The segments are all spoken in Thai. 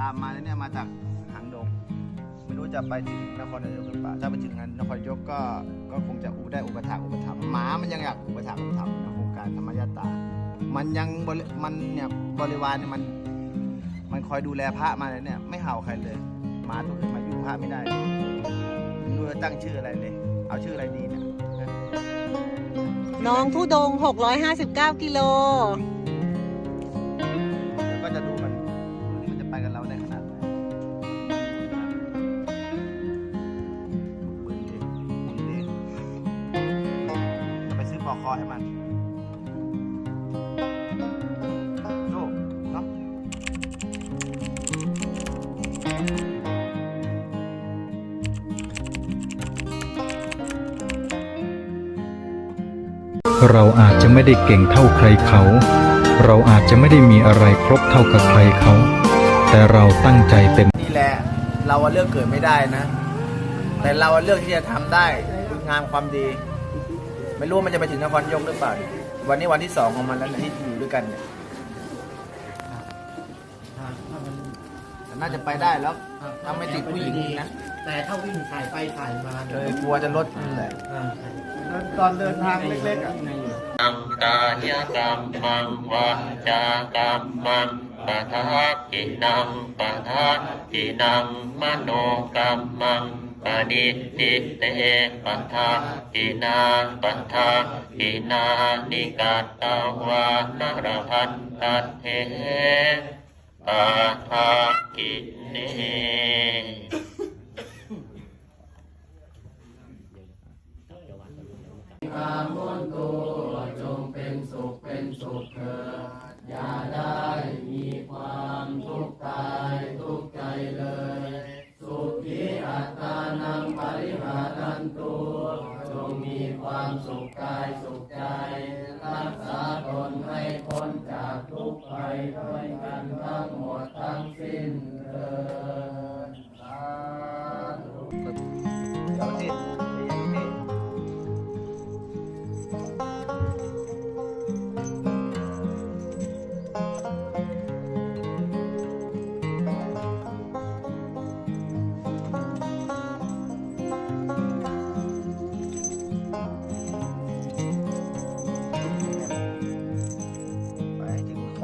ตามมาเนี่ยมาจากหางดง ไม่รู้จะไปถึงนครนายกหรือเปล่าถ้าไปถึงนครนายกก็ก็คงจะอุได้อุปถัมภ์อุปถัมภ์หมามันยังอยากอุปถัมภ์อุปถัมภ์โครงการธรรมยาตา มันยังบริมันเนี่ยบริวารเนี่ยมัน มันคอยดูแลพระมาเลยเนี่ยไม่เห่าใครเลยหมาตัวอื่นมายู่งพระไม่ได้ไม่รู้จะตั้งชื่ออะไรเลย เอาชื่ออะไรดีเนี่ยน้องทุดง 659 กิโล คอให้มันโชคเนาะเราอาจจะไม่ได้เก่งเท่าใครเขา เราอาจจะไม่ได้มีอะไรครบเท่ากับใครเขา แต่เราตั้งใจเต็มนี่แหละ เราอะเลือกเกิดไม่ได้นะ แต่เราอะเลือกที่จะทำได้คุณงามความดี ไม่รู้ว่ามันจะไปถึงนครนายกหรือเปล่า วันนี้วันที่สองของมันแล้วนะที่อยู่ด้วยกันเนี่ยแต่น่าจะไปได้แล้วถ้าไม่ติดผู้หญิงนะ แต่ถ้าวิ่งถ่ายไปถ่ายมาเลยกลัวจะลดนั่นแหละ อ่าตอนเดินทางเล็กๆอะอังกายกรรมังวาจากรรมังปะทะกินังปะทะกินังมโนกรรมัง ปานิทิเตปันธาอินาปะทะกินานิกาตาวานรพันตัดเทปะทากิเน มีความสุขกายสุขใจ รักษาตนให้พ้นจากทุกภัยด้วยกัน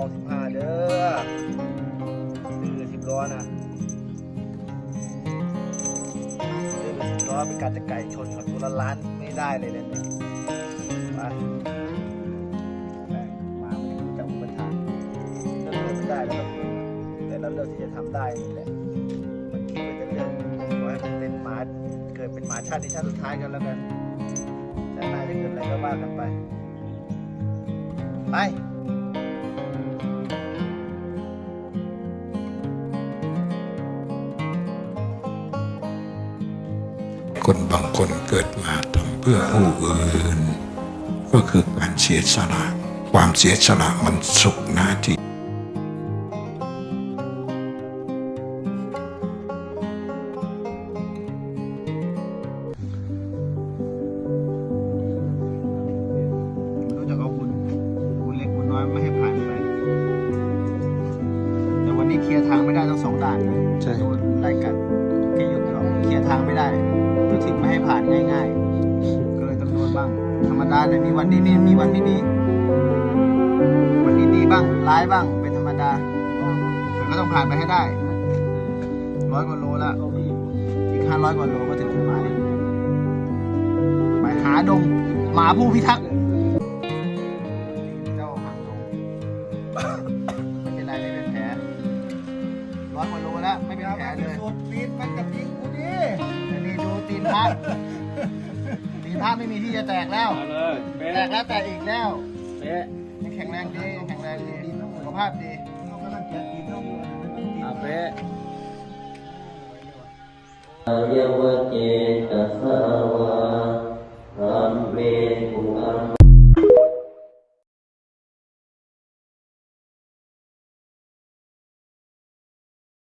ให้ถึงคลองสิบห้าเด้อดื้อสิบล้อนะดื้อสิบล้อไปกัดจะไก่ชนเขาตัวละล้านไม่ได้เลยเนี่ยไปแม่มาไม่รู้จะอุปทานเลือกไม่ได้แล้วก็แต่เราเลือกที่จะทำได้นี่แหละมันคิดว่าจะเลือกไว้มันเป็นหมาเกิดเป็นหมาชาตินี้ชาติสุดท้ายกันแล้วกันชาติหน้าจะเกิดอะไรก็ว่ากันไปไคนบางคนเกิดมาทำเพื่อผู้อื่น ก็คือการเสียสละ ความเสียสละมันสุขหน้าที่รู้จักเอาบุญบุญเล็กบุญน้อยไม่ให้ผ่านไปแต่วันนี้เคลียร์ทางไม่ได้ทั้งสองด่านนะใช่โดน ไล่กัดแค่หยุดเขาเคลียร์ทางไม่ได้รู้ถึงไม่ให้ผ่านง่าย ๆ ก็เลยต้องโดนบ้าง ธรรมดาเลยมีวันดีมีมีวันไม่ดี วันนี้ดีบ้าง ร้ายบ้าง เป็นธรรมดาแต่ก็ต้องผ่านไปให้ได้ ร้อยกว่าโลละอีกห้าร้อยกว่าโลก็ถึงจุดหมายไปหาดงหมาผู้พิทักษ์ พระตีพระไม่มีที่จะแตกแล้วแตกแล้วแตกอีกแล้วเป๊ะยังแข็งแรงดีแข็งแรงดีสุขภาพดีอะเป๊ะ อวัยวะเจตัสสะวะรัมเมภูอัม